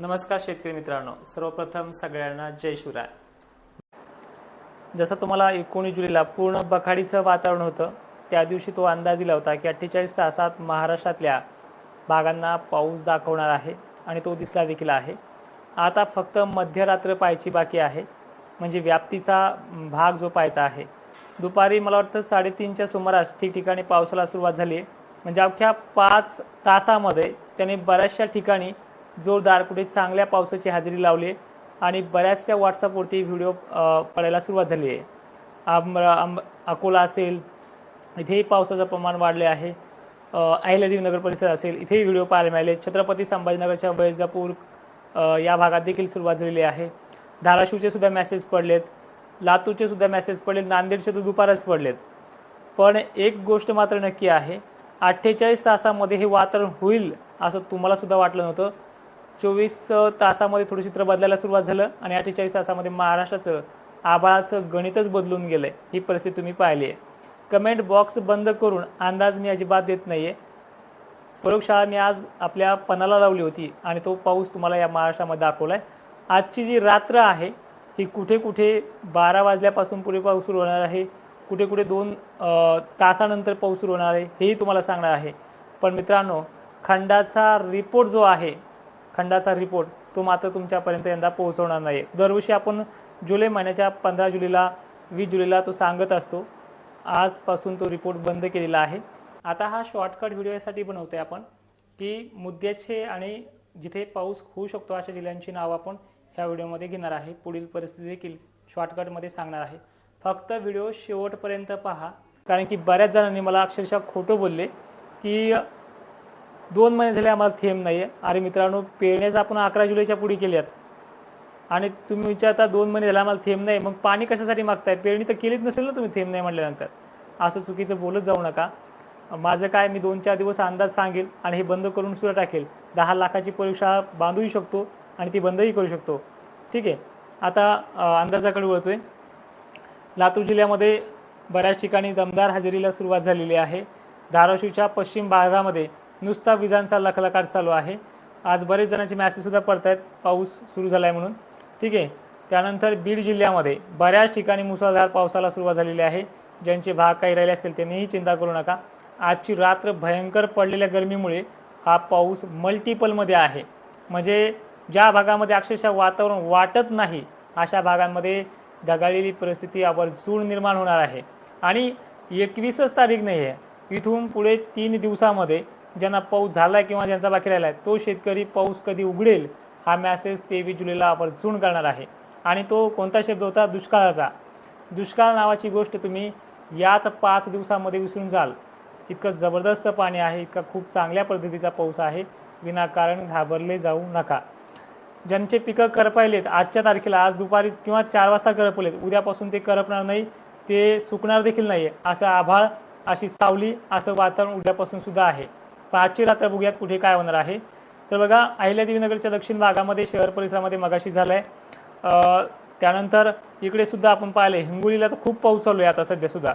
नमस्कार शेतकरी मित्रांनो सर्वप्रथम सगळ्यांना जय शिवराय. जसं तुम्हाला एकोणीस जुलैला पूर्ण बखाडीचं वातावरण होतं त्या दिवशी तो अंदाज दिला होता की अठ्ठेचाळीस तासात महाराष्ट्रातल्या भागांना पाऊस दाखवणार आहे आणि तो दिसला देखील आहे. आता फक्त मध्यरात्र पाहायची बाकी आहे म्हणजे व्याप्तीचा भाग जो पाहायचा आहे. दुपारी मला वाटतं साडेतीनच्या सुमारास ठिकठिकाणी पावसाला सुरुवात झाली आहे. म्हणजे अवघ्या पाच तासामध्ये त्याने बऱ्याचशा ठिकाणी जोरदार कुठे चांगल्या पावसाची हजेरी लावली आणि बऱ्याचशा व्हॉट्सअपवरती व्हिडिओ पडायला सुरुवात झाली आहे. आंब आंब अकोला असेल इथेही पावसाचं प्रमाण वाढले आहे. अहिल्यादेवी नगर परिसर असेल इथेही व्हिडिओ पाहायला मिळाले. छत्रपती संभाजीनगरच्या बैजापूर या भागात देखील सुरुवात झालेली आहे. धाराशिवचे सुद्धा मेसेज पडलेत. लातूरचे सुद्धा मेसेज पडलेत. नांदेडचे तर दुपारच पडलेत. पण एक गोष्ट मात्र नक्की आहे. अठ्ठेचाळीस तासामध्ये हे वातावरण होईल असं तुम्हाला सुद्धा वाटलं नव्हतं. चोवीस तासामध्ये थोडं चित्र बदलायला सुरुवात झालं आणि अठ्ठेचाळीस तासामध्ये महाराष्ट्राचं आबाळाचं गणितच बदलून गेलं आहे ही परिस्थिती तुम्ही पाहिली आहे कमेंट बॉक्स बंद करून अंदाज मी अजिबात देत नाही आहे प्रयोगशाळा मी आज आपल्या पणाला लावली होती आणि तो पाऊस तुम्हाला या महाराष्ट्रामध्ये दाखवला आहे आजची जी रात्र आहे ही कुठे कुठे बारा वाजल्यापासून पुढे पाऊस सुरू होणार आहे कुठे कुठे दोन तासानंतर पाऊस सुरू होणार आहे हेही तुम्हाला सांगणार आहे. पण मित्रांनो खंडाचा रिपोर्ट जो आहे खंडाचा रिपोर्ट तो मात्र तुमच्यापर्यंत यंदा पोहोचवणार नाही दरवर्षी आपण जुलै महिन्याच्या पंधरा जुलैला वीस जुलैला तो सांगत असतो. आजपासून तो रिपोर्ट बंद केलेला आहे. आता हा शॉर्टकट व्हिडिओ यासाठी बनवतोय आपण की मुद्द्याचे आणि जिथे पाऊस होऊ शकतो अशा जिल्ह्यांची नावं आपण ह्या व्हिडिओमध्ये घेणार आहे. पुढील परिस्थिती देखील शॉर्टकटमध्ये सांगणार आहे. फक्त व्हिडिओ शेवटपर्यंत पहा कारण की बऱ्याच जणांनी मला अक्षरशः खोटं बोलले की दोन महिने झाले आम्हाला थेंब नाही आहे अरे मित्रांनो पेरण्याचं आपण अकरा जुलैच्या पुढे केल्यात. आणि तुम्ही विचारता दोन महिने झाले आम्हाला थेंब नाही. मग पाणी कशासाठी मागताय? पेरणी तर केलीच नसेल ना तुम्ही थेंब नाही म्हटल्यानंतर. असं चुकीचं बोलत जाऊ नका. माझं काय मी दोन चार दिवस अंदाज सांगेल आणि हे बंद करून सुद्धा टाकेल. दहा लाखाची परीक्षा बांधूही शकतो आणि ती बंदही करू शकतो. ठीक आहे. आता अंदाजाकडे वळतो आहे लातूर जिल्ह्यामध्ये बऱ्याच ठिकाणी दमदार हजेरीला सुरुवात झालेली आहे. धाराशिवच्या पश्चिम भागामध्ये नुसता विजांचा लखलखाट चालू आहे. आज बरेच जणांचे मॅसेजसुद्धा पडत आहेत पाऊस सुरू झाला आहे म्हणून. ठीक आहे. त्यानंतर बीड जिल्ह्यामध्ये बऱ्याच ठिकाणी मुसळधार पावसाला सुरुवात झालेली आहे. ज्यांचे भाग काही राहिले असतील त्यांनीही चिंता करू नका. आजची रात्र भयंकर पडलेल्या गरमीमुळे हा पाऊस मल्टिपलमध्ये आहे. म्हणजे ज्या भागामध्ये अक्षरशः वातावरण वाटत नाही अशा भागांमध्ये ढगाळलेली परिस्थिती आवर्जून निर्माण होणार आहे. आणि एकवीसच तारीख नाही आहे इथून पुढे तीन दिवसामध्ये ज्यांना पाऊस झाला आहे किंवा ज्यांचा बाकी राहिला आहे तो शेतकरी पाऊस कधी उघडेल हा मॅसेज तेवीस जुलैला आवर्जून करणार आहे. आणि तो कोणता शब्द होता? दुष्काळाचा. दुष्काळ नावाची गोष्ट तुम्ही याच पाच दिवसामध्ये विसरून जाल. इतकं जबरदस्त पाणी आहे इतका खूप चांगल्या पद्धतीचा पाऊस आहे. विनाकारण घाबरले जाऊ नका. ज्यांचे पिकं करपायलेत आजच्या तारखेला आज दुपारी किंवा चार वाजता करपलेत उद्यापासून ते करपणार नाही ते सुकणार देखील नाही आहे असं आभाळ अशी सावली असं वातावरण उद्यापासून सुद्धा आहे. पाचची रात्र बघूयात कुठे काय होणार आहे? तर बघा अहिल्यादेवीनगरच्या दक्षिण भागामध्ये शहर परिसरामध्ये मगाशी झालं आहे त्यानंतर इकडे सुद्धा आपण पाहिले हिंगोलीला तर खूप पाऊस चालू आहे आता सध्यासुद्धा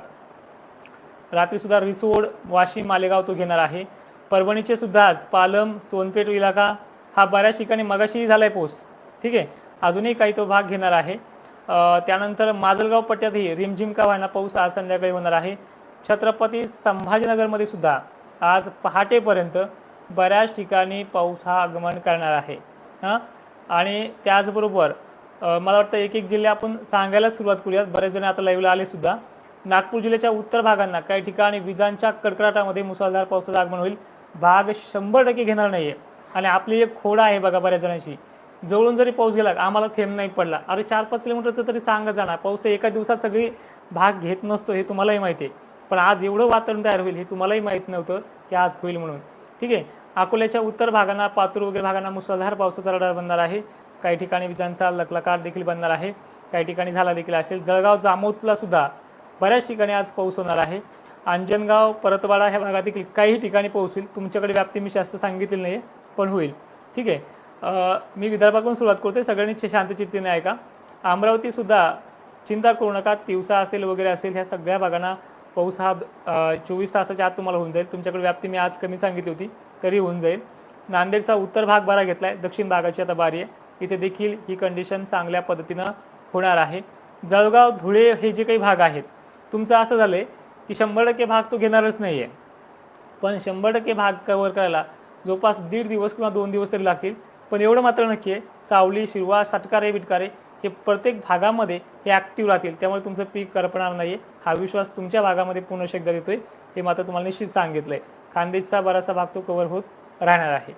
रात्रीसुद्धा रिसोड वाशिम मालेगाव तो घेणार आहे. परभणीचे सुद्धा आज पालम सोनपेठ इलाका हा बऱ्याच ठिकाणी मगाशी झाला आहे पाऊस. ठीक आहे? अजूनही काही तो भाग घेणार आहे. त्यानंतर माजलगाव पट्ट्यातही रिमझिम का व्हायना पाऊस आज संध्याकाळी होणार आहे. छत्रपती संभाजीनगरमध्ये सुद्धा आज पहाटेपर्यंत बऱ्याच ठिकाणी पाऊस हा आगमन करणार आहे. हां? आणि त्याचबरोबर मला वाटतं एक एक जिल्हे आपण सांगायला सुरुवात करूयात. बरेच जण आता लाईव्हला आलेसुद्धा नागपूर जिल्ह्याच्या उत्तर भागांना काही ठिकाणी विजांच्या कडकडाटामध्ये मुसळधार पावसाचं आगमन होईल. भाग शंभर टक्के घेणार नाही आहे आणि आपली एक खोडा आहे बघा बऱ्याच जणांशी जवळून जरी पाऊस गेला आम्हाला थेंब नाही पडला. अरे चार पाच किलोमीटरचं तरी सांगा जाणार पाऊस एका दिवसात सगळी भाग घेत नसतो हे तुम्हालाही माहिती आहे. पण आज एवढं वातावरण तयार होईल हे तुम्हालाही माहीत नव्हतं की आज होईल म्हणून. ठीक आहे? अकोल्याच्या उत्तर भागांना पातूर वगैरे भागांना मुसळधार पावसाचा रडार बनणार आहे. काही ठिकाणी विजांचा लकलकार देखील बनणार आहे. काही ठिकाणी झाला देखील असेल. जळगाव जामोदला सुद्धा बऱ्याच ठिकाणी आज पाऊस होणार आहे. अंजनगाव परतवाडा ह्या भागात देखील काही ठिकाणी पाऊस होईल. तुमच्याकडे व्याप्ती मी जास्त सांगितलेली नाही पण होईल. ठीक आहे? मी विदर्भाकडून सुरुवात करते सगळ्यांनी शांतचित्तीने ऐका. अमरावतीसुद्धा चिंता करू नका तिवसा असेल वगैरे असेल ह्या सगळ्या भागांना पाऊस हा चोवीस तासाच्या आत तुम्हाला होऊन जाईल. तुमच्याकडे व्याप्ती मी आज कमी सांगितली होती तरी होऊन जाईल. नांदेडचा उत्तर भाग बरा घेतला आहे दक्षिण भागाची आता बारी आहे. इथे देखील ही कंडिशन चांगल्या पद्धतीनं होणार आहे. जळगाव धुळे हे जे काही भाग आहेत तुमचं असं झालं आहे की शंभर टक्के भाग तो घेणारच नाही आहे पण शंभर टक्के भाग कवर करायला जवळपास दीड दिवस किंवा दोन दिवस तरी लागतील. पण एवढं मात्र नक्की आहे. सावली शिरवा सटकारे बिटकारे हे प्रत्येक भागामध्ये हे ॲक्टिव्ह राहतील. त्यामुळे तुमचं पीक करपणार नाही आहे हा विश्वास तुमच्या भागामध्ये पूर्ण एकदा देतोय. हे मात्र तुम्हाला निश्चित सांगितलं आहे खानदेशचा बराचसा भाग तो कवर होत राहणार आहे.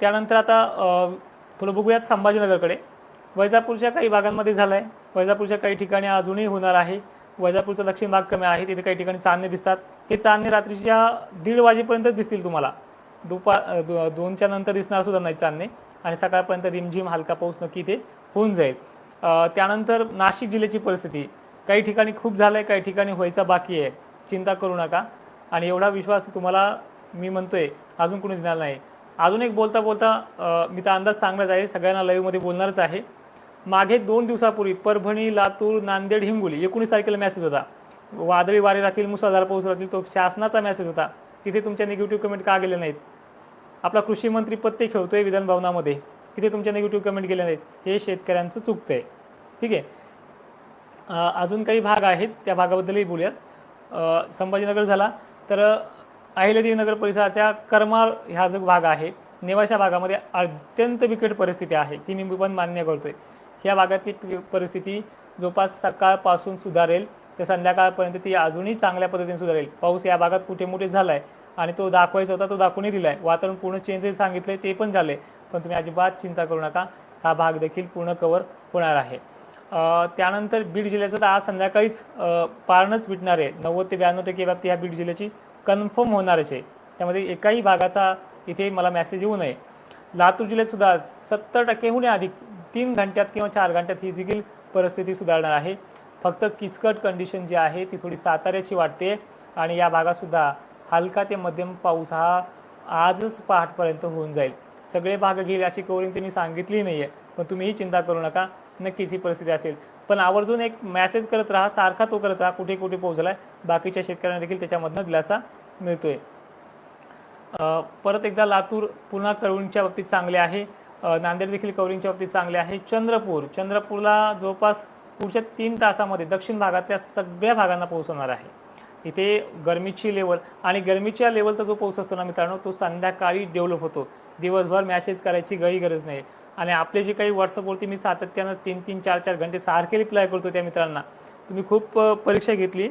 त्यानंतर आता थोडं बघूयात संभाजीनगरकडे. वैजापूरच्या काही भागांमध्ये झालं आहे वैजापूरच्या काही ठिकाणी अजूनही होणार आहे. वैजापूरचा दक्षिण भाग कमी आहे. तिथे काही ठिकाणी चांदणे दिसतात. हे चांदणे रात्रीच्या दीड वाजेपर्यंतच दिसतील तुम्हाला. दुपार दो- दोनच्या नंतर दिसणार सुद्धा नाही चांदणे. आणि सकाळपर्यंत रिमझिम हलका पाऊस नक्की ते होऊन जाईल. त्यानंतर नाशिक जिल्ह्याची परिस्थिती. काही ठिकाणी खूप झालं आहे काही ठिकाणी व्हायचा बाकी आहे. चिंता करू नका. आणि एवढा विश्वास तुम्हाला मी म्हणतोय अजून कोणी देणार नाही. अजून एक बोलता बोलता मी तर अंदाज सांगणार आहे सगळ्यांना लाईव्हमध्ये बोलणारच आहे. मागे दोन दिवसापूर्वी परभणी लातूर नांदेड हिंगोली एकोणीस तारखेला मेसेज होता. वादळी वारे राहतील मुसळधार पाऊस राहतील तो शासनाचा मेसेज होता. तिथे तुमच्या निगेटिव्ह कमेंट का गेले नाहीत? आपला कृषी मंत्री पत्ते खेळतोय विधानभवनामध्ये तिथे तुमच्या निगेटिव्ह कमेंट गेले नाहीत हे शेतकऱ्यांचं चुकतं आहे ठीक आहे? अजून काही भाग आहेत. त्या भागाबद्दलही बोलूयात. संभाजीनगर झाला. तर अहिल्यादेवी नगर परिसराच्या करमाळ ह्या जो भाग आहे नेवाशा भागामध्ये अत्यंत बिकट परिस्थिती आहे. ती मी पण मान्य करतोय. ह्या भागातली परिस्थिती जवळपास सकाळपासून सुधारेल. तर संध्याकाळपर्यंत ती अजूनही चांगल्या पद्धतीने सुधारेल. पाऊस या भागात कुठे मोठे झाला आहे आणि तो दाखवायचा होता तो दाखवूनही दिला आहे वातावरण पूर्ण चेंज सांगितले ते पण झाले पण तुम्ही अजिबात चिंता करू नका. हा भाग देखील पूर्ण कव्हर होणार आहे. त्यानंतर बीड जिल्ह्याचं तर आज संध्याकाळीच पारणच पारणंच भेटणार आहे. नव्वद ते ब्याण्णव टक्के व्याप्ती ह्या बीड जिल्ह्याची कन्फर्म होणारच आहे. त्यामध्ये एकाही भागाचा इथे मला मेसेज येऊ नये. लातूर जिल्ह्यातसुद्धा सत्तर टक्केहून अधिक तीन घंट्यात किंवा चार घंट्यात ही देखील परिस्थिती सुधारणार आहे. फक्त किचकट कंडिशन जी आहे ती थोडी साताऱ्याची वाटते आणि या भागातसुद्धा हलका ते मध्यम पाऊस हा आजच पहाटपर्यंत होऊन जाईल. सगळे भाग घेईल अशी कवरिंग त्यांनी सांगितली नाही आहे पण तुम्हीही चिंता करू नका. नक्कीच ही परिस्थिती असेल. पण आवर्जून एक मेसेज करत राहा सारखा तो करत राहा कुठे कुठे पोहोचला आहे बाकीच्या शेतकऱ्यांना देखील त्याच्यामधनं दिलासा मिळतोय. आहे परत एकदा लातूर पुन्हा कवरिंगच्या बाबतीत चांगले आहे. नांदेड देखील कवरिंगच्या बाबतीत चांगले आहे. चंद्रपूर चंद्रपूरला जवळपास पुढच्या तीन तासामध्ये दक्षिण भागातल्या सगळ्या भागांना पोहोचवणार आहे. इथे गरमीची लेवल आणि गरमीच्या लेवलचा जो पाऊस असतो ना मित्रांनो तो संध्याकाळी डेव्हलप होतो. दिवसभर मॅसेज करायची काही गरज नाही. आणि आपले जे काही व्हॉट्सअपवरती मी सातत्यानं तीन तीन चार चार घंटे सारखे रिप्लाय करतो त्या मित्रांना. तुम्ही खूप परीक्षा घेतली.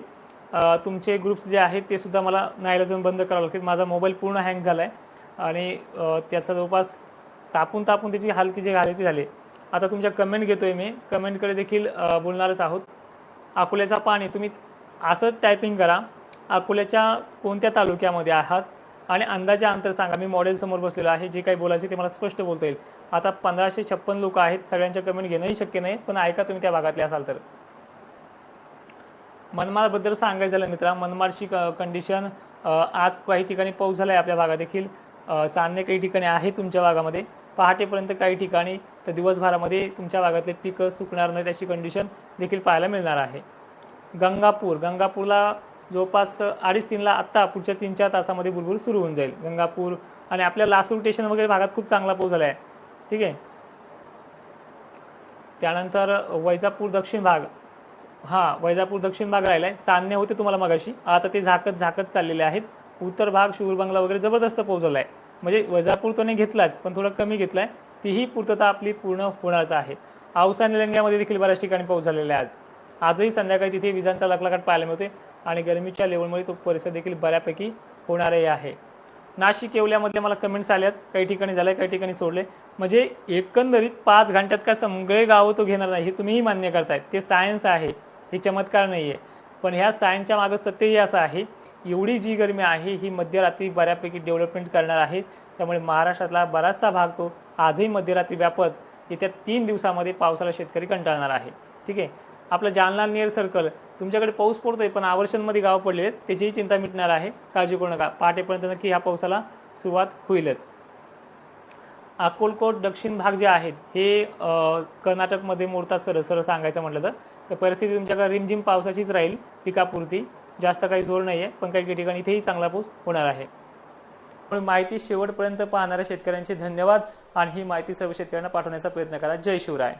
तुमचे ग्रुप्स जे आहेत ते सुद्धा मला नाहीला जाऊन बंद करावं लागतील. माझा मोबाईल पूर्ण हँग झाला आहे आणि त्याचा जवळपास तापून तापून त्याची हालती जे घाले ती झाले. आता तुमच्या कमेंट घेतोय मी. कमेंटकडे देखील बोलणारच आहोत. अकोल्याचा पाणी तुम्ही असंच टायपिंग करा. अकोल्याच्या कोणत्या तालुक्यामध्ये आहात? आणि अंदाजे अंतर सांगा. मी मॉडेल समोर बसलेलो आहे. जे काही बोलायचे ते मला स्पष्ट बोलता येईल. आता पंधराशे छप्पन लोक आहेत. सगळ्यांच्या कमेंट घेणंही शक्य नाही पण ऐका तुम्ही त्या भागातले असाल तर. मनमाडबद्दल सांगायचं झालं मित्रा मनमाडची कंडिशन आज काही ठिकाणी पाऊस झाला आहे आपल्या भागात देखील चांदणे काही ठिकाणी आहे तुमच्या भागामध्ये. पहाटेपर्यंत काही ठिकाणी तर दिवसभरामध्ये तुमच्या भागातले पिकं सुकणार नाही त्याची कंडिशन देखील पाहायला मिळणार आहे. गंगापूर. गंगापूरला जवळपास अडीच तीनला आत्ता पुढच्या तीन चार तासामध्ये बुलबुल सुरू होऊन जाईल. गंगापूर आणि आपल्या लासूर स्टेशन वगैरे भागात खूप चांगला पाऊस झाला आहे ठीक आहे? त्यानंतर वैजापूर दक्षिण भाग. हां वैजापूर दक्षिण भाग राहिला आहे चांदणे होते तुम्हाला मगाशी. आता ते झाकत झाकत चाललेले आहेत. उत्तर भाग शिवरबंगला वगैरे जबरदस्त पोहोचवला आहे म्हणजे वैजापूर तो नाही घेतलाच पण थोडा कमी घेतला आहे तीही पूर्तता आपली पूर्ण होणारच आहे. औसा निलंग्यामध्ये देखील बऱ्याच ठिकाणी पाऊस झालेला आहे आज. आजही संध्याकाळी तिथे विजांचा लकलाकट पाहायला मिळते आणि गरमीच्या लेवलमुळे तो परिसर देखील बऱ्यापैकी होणारही आहे. नाशिक येवल्यामध्ये मला कमेंट्स आल्यात काही ठिकाणी झाल्या काही ठिकाणी सोडले म्हणजे एकंदरीत पाच घंट्यात का सगळे गावं तो घेणार नाही हे तुम्हीही मान्य करतायत ते सायन्स आहे हे चमत्कार नाही आहे पण ह्या सायन्सच्या मागं सत्यही असं आहे एवढी जी गरमी आहे ही मध्यरात्री बऱ्यापैकी डेव्हलपमेंट करणार आहे. त्यामुळे महाराष्ट्रातला बराचसा भाग तो आजही मध्यरात्री व्यापत येत्या तीन दिवसामध्ये पावसाला शेतकरी कंटाळणार आहे. ठीक आहे? आपलं जालना नियर सर्कल तुमच्याकडे पाऊस पडतोय पण आवर्षणमध्ये गाव पडले आहेत. त्याचीही चिंता मिटणार आहे. काळजी करू नका. पहाटेपर्यंत नक्की ह्या पावसाला सुरुवात होईलच. अकोलकोट दक्षिण भाग जे आहेत हे कर्नाटकमध्ये मोडतात सरळ सरळ सांगायचं म्हटलं तर. तर परिस्थिती तुमच्याकडे रिमझिम पावसाचीच राहील पिकापुरती. जास्त काही जोर नाही आहे पण काही काही ठिकाणी इथेही चांगला पाऊस होणार आहे. पण माहिती शेवटपर्यंत पाहणाऱ्या शेतकऱ्यांचे धन्यवाद. आणि ही माहिती सर्व शेतकऱ्यांना पाठवण्याचा प्रयत्न करा. जय शिवराय.